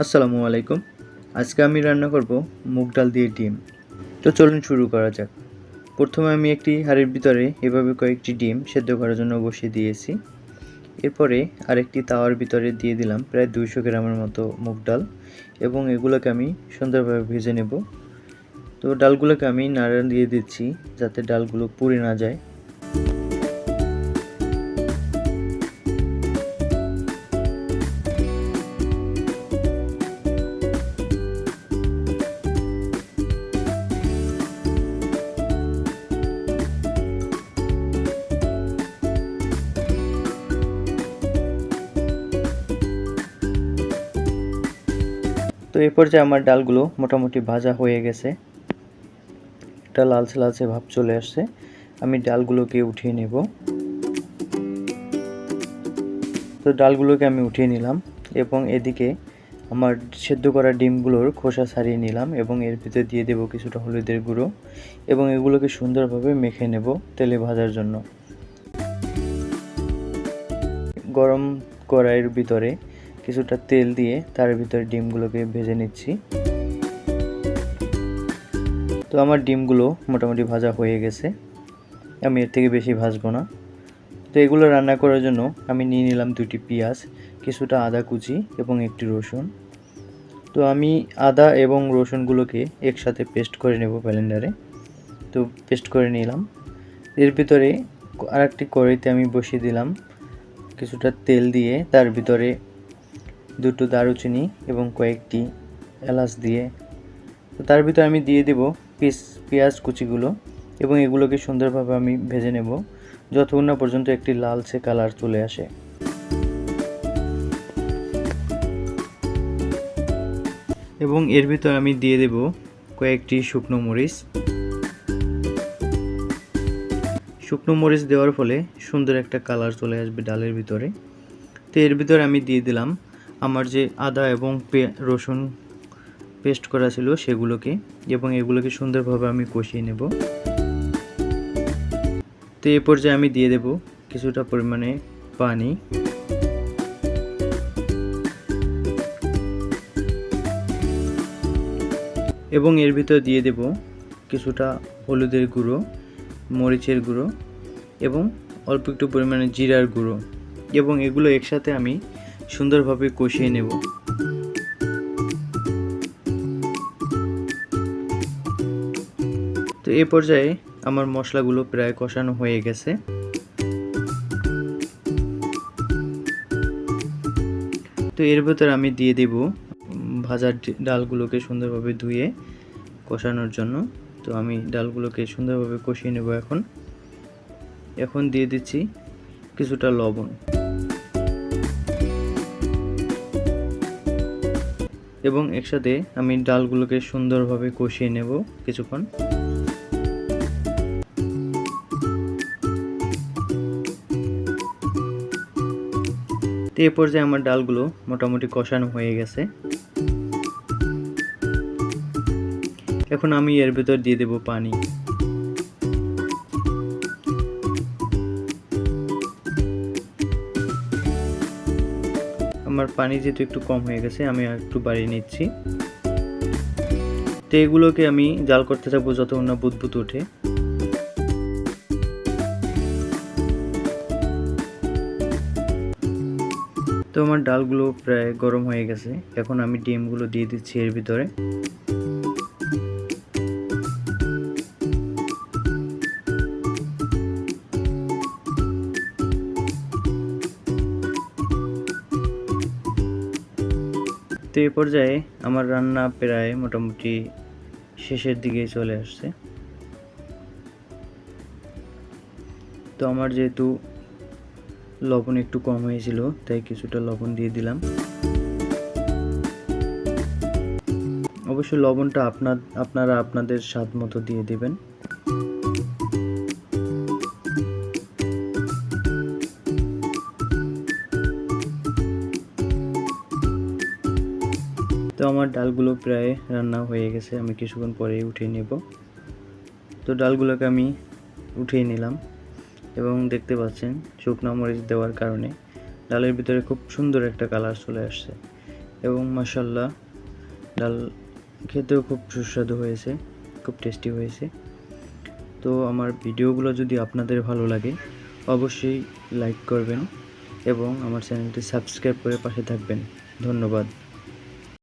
আসসালামু আলাইকুম। আজকে আমি রান্না করব মুগ ডাল দিয়ে ডিম। তো চলুন শুরু করা যাক। প্রথমে আমি একটি হাঁড়ির ভিতরে এভাবে কয়েকটি ডিম সেদ্ধ করার জন্য বসিয়ে দিয়েছি। এরপরে আরেকটি তাওয়ার ভিতরে দিয়ে দিলাম প্রায় দুইশো গ্রামের মতো মুগ ডাল এবং এগুলোকে আমি সুন্দরভাবে ভেজে নেব। তো ডালগুলোকে আমি নাড়া দিয়ে দিচ্ছি যাতে ডালগুলো পুড়ে না যায়। তো এই পর্যায়ে আমার ডালগুলো মোটামুটি ভাজা হয়ে গেছে। একটা লালচে লালচে ভাব চলে আসছে। আমি ডালগুলোকে উঠিয়ে নেব। তো ডালগুলোকে আমি উঠিয়ে নিলাম এবং এদিকে আমার সেদ্ধ করা ডিমগুলোর খোসা ছাড়িয়ে নিলাম এবং এর ভিতরে দিয়ে দেব কিছুটা হলুদের গুঁড়ো এবং এগুলোকে সুন্দরভাবে মেখে নেব তেলে ভাজার জন্য। গরম কড়াইয়ের ভিতরে কিছুটা তেল দিয়ে তার ভিতরে ডিমগুলোকে ভেজে নিচ্ছি। তো আমার ডিমগুলো মোটামুটি ভাজা হয়ে গেছে। আমি এর থেকে বেশি ভাজবো না। তো এগুলো রান্না করার জন্য আমি নিয়ে নিলাম দুটি পেঁয়াজ, কিছুটা আদা কুচি এবং একটি রসুন। তো আমি আদা এবং রসুনগুলোকে একসাথে পেস্ট করে নেব ব্যালেন্ডারে তো পেস্ট করে নিলাম। এর ভিতরে আরেকটি কড়াইতে আমি বসিয়ে দিলাম কিছুটা তেল দিয়ে তার ভিতরে দুটো দারুচিনি এবং কয়েকটি এলাচ দিয়ে। তো তার ভিতরে আমি দিয়ে দেব পিস, পেঁয়াজ কুচিগুলো এবং এগুলোকে সুন্দরভাবে আমি ভেজে নেব যতক্ষণ না পর্যন্ত একটি লালচে কালার চলে আসে। এবং এর ভিতর আমি দিয়ে দেব কয়েকটি শুকনো মরিচ। শুকনো মরিচ দেওয়ার ফলে সুন্দর একটা কালার চলে আসবে ডালের ভিতরে। তো এর ভিতরে আমি দিয়ে দিলাম আমার যে আদা এবং পে, রসুন পেস্ট করা ছিল সেগুলোকে এবং এগুলোকে সুন্দরভাবে আমি কষিয়ে নেব। তো এই পর্যায়ে আমি দিয়ে দেব কিছুটা পরিমাণে পানি। এবং এর ভিতর দিয়ে দেব কিছুটা হলুদের গুঁড়ো, মরিচের গুঁড়ো এবং অল্প একটু পরিমাণে জিরার গুঁড়ো। এবং এগুলো একসাথে আমি সুন্দরভাবে কষিয়ে নেব। তো এ পর্যায়ে আমার মশলাগুলো প্রায় কষানো হয়ে গেছে। তো এর ভেতর আমি দিয়ে দেব ভাজার ডালগুলোকে সুন্দরভাবে ধুয়ে কষানোর জন্য। তো আমি ডালগুলোকে সুন্দরভাবে কষিয়ে নেব এখন। এখন দিয়ে দিচ্ছি কিছুটা লবণ। এবং একসাথে আমি ডালগুলোকে সুন্দরভাবে কষিয়ে নেব কিছুক্ষণ। তো এ পর্যায়ে আমার ডালগুলো মোটামুটি কষানো হয়ে গেছে। এখন আমি এর ভেতর দিয়ে দেব পানি। আমার পানি যেহেতু একটু কম হয়ে গেছে, আমি একটু বাড়িয়ে নিচ্ছি। তো এগুলোকে আমি জাল করতে থাকব যত না বুদবুদ ওঠে। তো আমার ডালগুলো প্রায় গরম হয়ে গেছে, এখন আমি ডিমগুলো দিয়ে দিচ্ছি এর ভিতরে। তো এই পর্যায়ে আমার রান্না প্রায় মোটামুটি শেষের দিকে চলে আসছে। তো আমার যেহেতু লবণ একটু কম হয়েছিল, তাই কিছুটা লবণ দিয়ে দিলাম। অবশ্যই লবণটা আপনার আপনারা আপনাদের স্বাদ মতো দিয়ে দেবেন। তো আমার ডালগুলো প্রায় রান্না হয়ে গেছে, আমি কিছুক্ষণ পরেই উঠিয়ে নেব। তো ডালগুলোকে আমি উঠিয়ে নিলাম এবং দেখতে পাচ্ছেন শুকনো মরিচ দেওয়ার কারণে ডালের ভিতরে খুব সুন্দর একটা কালার চলে আসছে এবং মাসাল্লাহ ডাল খেতেও খুব সুস্বাদু হয়েছে, খুব টেস্টি হয়েছে। তো আমার ভিডিওগুলো যদি আপনাদের ভালো লাগে, অবশ্যই লাইক করবেন এবং আমার চ্যানেলটি সাবস্ক্রাইব করে পাশে থাকবেন। ধন্যবাদ।